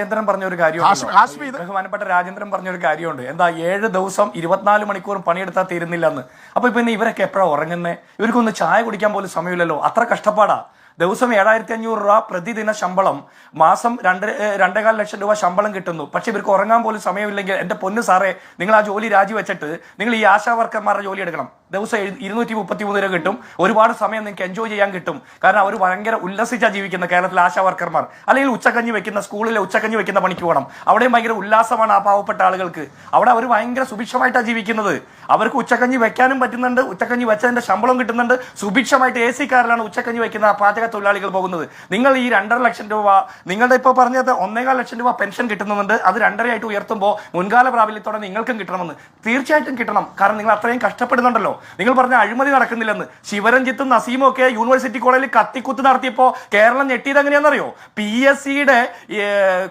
രാജേന്ദ്രൻ പറഞ്ഞ ഒരു കാര്യമുണ്ട് ബഹുമാനപ്പെട്ട രാജേന്ദ്രൻ പറഞ്ഞ ഒരു കാര്യമുണ്ട്. എന്താ ഏഴ് ദിവസം ഇരുപത്തിനാല് മണിക്കൂറും പണിയെടുത്താൽ തീരുന്നില്ലെന്ന്. അപ്പൊ പിന്നെ ഇവരൊക്കെ എപ്പോഴാ ഉറങ്ങുന്നത് ഇവർക്കൊന്ന് ചായ കുടിക്കാൻ പോലും സമയമില്ലല്ലോ. അത്ര കഷ്ടപ്പാടാ. ദിവസം ഏഴായിരത്തി അഞ്ഞൂറ് രൂപ പ്രതിദിന ശമ്പളം. മാസം രണ്ട് രണ്ടേകാൽ ലക്ഷം രൂപ ശമ്പളം കിട്ടുന്നു. പക്ഷെ ഇവർക്ക് ഉറങ്ങാൻ പോലും സമയമില്ലെങ്കിൽ എന്റെ പൊന്ന് സാറേ നിങ്ങൾ ആ ജോലി രാജിവെച്ചിട്ട് നിങ്ങൾ ഈ ആശാ വർക്കർമാരുടെ ജോലി എടുക്കണം. ദിവസം ഇരുന്നൂറ്റി മുപ്പത്തി മൂന്ന് രൂപ കിട്ടും. ഒരുപാട് സമയം നിങ്ങൾക്ക് എൻജോയ് ചെയ്യാൻ കിട്ടും. കാരണം അവർ ഭയങ്കര ഉല്ലസിച്ചാണ് ജീവിക്കുന്ന കേരളത്തിലെ ആശാ വർക്കർമാർ. അല്ലെങ്കിൽ ഉച്ചക്കഞ്ഞി വെക്കുന്ന സ്കൂളിലെ ഉച്ചക്കഞ്ഞി വെക്കുന്ന പണിക്ക് പോകണം. അവിടെയും ഭയങ്കര ഉല്ലാസമാണ് ആ പാവപ്പെട്ട ആളുകൾക്ക്. അവിടെ അവർ ഭയങ്കര സുഭിക്ഷമായിട്ടാണ് ജീവിക്കുന്നത്. അവർക്ക് ഉച്ചക്കഞ്ഞി വെക്കാനും പറ്റുന്നുണ്ട്. ഉച്ചക്കഞ്ഞി വെച്ചതിന്റെ ശമ്പളം കിട്ടുന്നുണ്ട്. സുഭിക്ഷമായിട്ട് എ സി കാറിലാണ് ഉച്ചക്കഞ്ഞി വെക്കുന്ന പാചക തൊഴിലാളികൾ പോകുന്നത്. നിങ്ങൾ ഈ രണ്ടര ലക്ഷം രൂപ നിങ്ങളുടെ ഇപ്പോൾ പറഞ്ഞത് ഒന്നേകാൽ ലക്ഷം രൂപ പെൻഷൻ കിട്ടുന്നുണ്ട്. അത് രണ്ടരയായിട്ട് ഉയർത്തുമ്പോൾ മുൻകാല പ്രാബല്യത്തോടെ നിങ്ങൾക്കും കിട്ടണമെന്ന് തീർച്ചയായിട്ടും കിട്ടണം. കാരണം നിങ്ങൾ അത്രയും കഷ്ടപ്പെടുന്നുണ്ടല്ലോ. നിങ്ങൾ പറഞ്ഞ അഴിമതി നടക്കുന്നില്ലെന്ന്. ശിവരഞ്ജിത്തും നസീമും ഒക്കെ യൂണിവേഴ്സിറ്റി കോളേജിൽ കത്തിക്കുത്ത് നടത്തിയപ്പോ കേരളം ഞെട്ടിയത് എങ്ങനെയാണെന്നറിയോ? പി എസ് സിയുടെ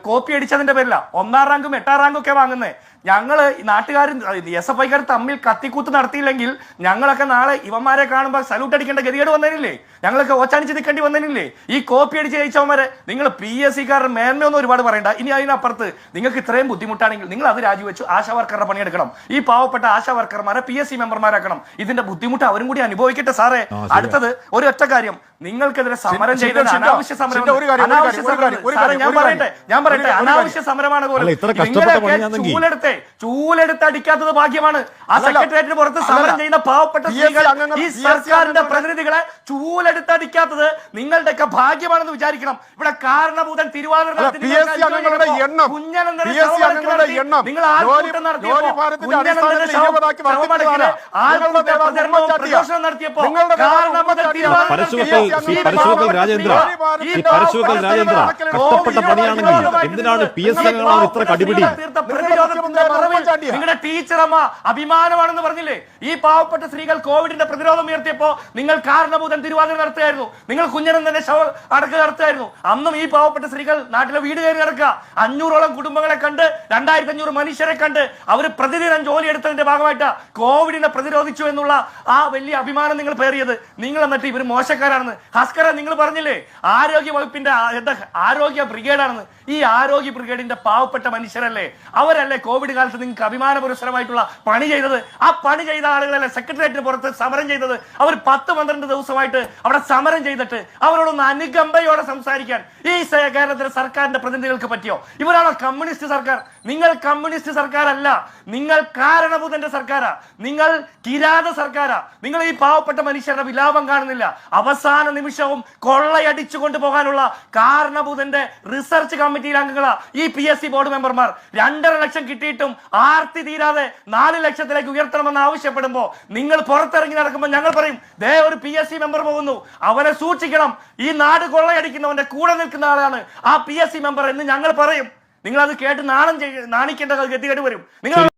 കോപ്പി അടിച്ചതിന്റെ പേരില. ഒന്നാം റാങ്കും എട്ടാം റാങ്കും ഒക്കെ വാങ്ങുന്നേ. ഞങ്ങൾ ഈ നാട്ടുകാരും എസ് എഫ് ഐക്കാർ തമ്മിൽ കത്തിക്കൂത്ത് നടത്തിയില്ലെങ്കിൽ ഞങ്ങളൊക്കെ നാളെ ഇവന്മാരെ കാണുമ്പോൾ സല്യൂട്ട് അടിക്കേണ്ട ഗതികേട് വന്നതിനില്ലേ ഞങ്ങളൊക്കെ ഓച്ചാനിച്ച് നിൽക്കേണ്ടി വന്നതിനില്ലേ ഈ കോപ്പി അടിച്ച് ജയിച്ചവന്മാരെ നിങ്ങൾ പി എസ് സിക്കാരുടെ മേന്മയൊന്നും ഒരുപാട് പറയണ്ട. ഇനി അതിനപ്പുറത്ത് നിങ്ങൾക്ക് ഇത്രയും ബുദ്ധിമുട്ടാണെങ്കിൽ നിങ്ങൾ അത് രാജിവെച്ചു ആശാ വർക്കറുടെ പണിയെടുക്കണം ഈ പാവപ്പെട്ട ആശാ വർക്കർമാരെ പി എസ് സി മെമ്പർമാരാക്കണം. ഇതിന്റെ ബുദ്ധിമുട്ട് അവരും കൂടി അനുഭവിക്കട്ടെ സാറേ. അടുത്തത് ഒരു ഒറ്റ കാര്യം. നിങ്ങൾക്കെതിരെ സമരം ചെയ്ത അനാവശ്യ സമരം അനാവശ്യ സമരം ഞാൻ പറയട്ടെ ഞാൻ പറയട്ടെ അനാവശ്യ സമരമാണ് പോലെ. നിങ്ങളെയൊക്കെ പണിയാണെങ്കിൽ- ചൂലെടുത്ത് ചൂലെടുത്ത് അടിക്കാത്തത് ഭാഗ്യമാണ്. ആ. സെക്രട്ടേറിയറ്റിന് പുറത്ത് സമരം ചെയ്യുന്ന പാവപ്പെട്ട സ്ത്രീകൾ ഈ സർക്കാരിന്റെ പ്രതിനിധികളെ ചൂലെടുത്ത് അടിക്കാത്തത് നിങ്ങളുടെയൊക്കെ ഭാഗ്യമാണെന്ന് വിചാരിക്കണം. ഇവിടെ കാരണഭൂതൻ തിരുവാതിര നിങ്ങൾ ആൾക്കൂട്ടം നടത്തിയപ്പോ നടത്തിയപ്പോ പരശുവക്കൽ രാജേന്ദ്ര ഈ പരശുവക്കൽ രാജേന്ദ്ര കഷ്ടപ്പെട്ട പണിയാണെങ്കിൽ എന്തിനാണ് പി എസ് സി ഇത്ര കടിപിടി? കടിപിടി മറവിൽ. നിങ്ങളുടെ ടീച്ചറമ്മ അഭിമാനമാണെന്ന് പറഞ്ഞില്ലേ? ഈ പാവപ്പെട്ട സ്ത്രീകൾ കോവിഡിന്റെ പ്രതിരോധം ഉയർത്തിയപ്പോ നിങ്ങൾ കാരണഭൂതൻ തിരുവാതിര നടത്തുകയായിരുന്നു. നിങ്ങൾ കുഞ്ഞനന്തന്റെ ശവ അടക്ക നടത്തുകയായിരുന്നു. അന്നും ഈ പാവപ്പെട്ട സ്ത്രീകൾ നാട്ടിലെ വീട് കയറി നടക്കുക. അഞ്ഞൂറോളം കുടുംബങ്ങളെ കണ്ട് രണ്ടായിരത്തി അഞ്ഞൂറ് മനുഷ്യരെ കണ്ട് അവർ പ്രതിദിനം ജോലി എടുത്തതിന്റെ ഭാഗമായിട്ട് കോവിഡിനെ പ്രതിരോധിച്ചു എന്നുള്ള ആ വലിയ അഭിമാനം നിങ്ങൾ പേറിയത്. നിങ്ങൾ എന്നിട്ട് ഇവർ മോശക്കാരാണെന്ന്. ഹസ്കര നിങ്ങൾ പറഞ്ഞില്ലേ? ആരോഗ്യ വകുപ്പിന്റെ ആരോഗ്യ ബ്രിഗേഡാണെന്ന് ഈ ആരോഗ്യ ബ്രിഗേഡിന്റെ പാവപ്പെട്ട മനുഷ്യരല്ലേ? അവരല്ലേ കോവിഡ് കാലത്ത് നിങ്ങൾക്ക് അഭിമാന പുരസ്സരമായിട്ടുള്ള പണി ചെയ്തത്. ആ പണി ചെയ്ത ആളുകളല്ലേ സെക്രട്ടേറിയറ്റിന് പുറത്ത് സമരം ചെയ്തത്. അവർ പത്ത് പന്ത്രണ്ട് ദിവസമായിട്ട് അവിടെ സമരം ചെയ്തിട്ട് അവരോടൊന്ന് അനുകമ്പയോടെ സംസാരിക്കാൻ ഈ കേരളത്തിലെ സർക്കാരിന്റെ പ്രതിനിധികൾക്ക് പറ്റിയോ? ഇവരാണോ കമ്മ്യൂണിസ്റ്റ് സർക്കാർ? നിങ്ങൾ കമ്മ്യൂണിസ്റ്റ് സർക്കാരല്ല. നിങ്ങൾ കാരണഭൂതന്റെ സർക്കാരാ. നിങ്ങൾ കിരാത സർക്കാരാ. നിങ്ങൾ ഈ പാവപ്പെട്ട മനുഷ്യരുടെ വിലാപം കാണുന്നില്ല. അവസാന നിമിഷവും കൊള്ളയടിച്ചു കൊണ്ടുപോകാനുള്ള കാരണഭൂതന്റെ റിസർച്ച് കമ്മിറ്റിയിലെ അംഗങ്ങളാ ഈ പി എസ് സി ബോർഡ് മെമ്പർമാർ രണ്ടര ലക്ഷം കിട്ടിയിട്ടും ആർത്തി തീരാതെ നാല് ലക്ഷത്തിലേക്ക് ഉയർത്തണമെന്ന് ആവശ്യപ്പെടുമ്പോൾ നിങ്ങൾ പുറത്തിറങ്ങി നടക്കുമ്പോൾ ഞങ്ങൾ പറയും ദേ ഒരു പി എസ് സി മെമ്പർ പോകുന്നു. അവനെ സൂക്ഷിക്കണം. ഈ നാട് കൊള്ളയടിക്കുന്നവന്റെ കൂടെ നിൽക്കുന്ന ആളാണ് ആ പി എസ് സി മെമ്പർ എന്ന് ഞങ്ങൾ പറയും. നിങ്ങൾ അത് കേട്ട് നാണം നാണിക്കേണ്ട ഗതികേട് വരും. നിങ്ങൾ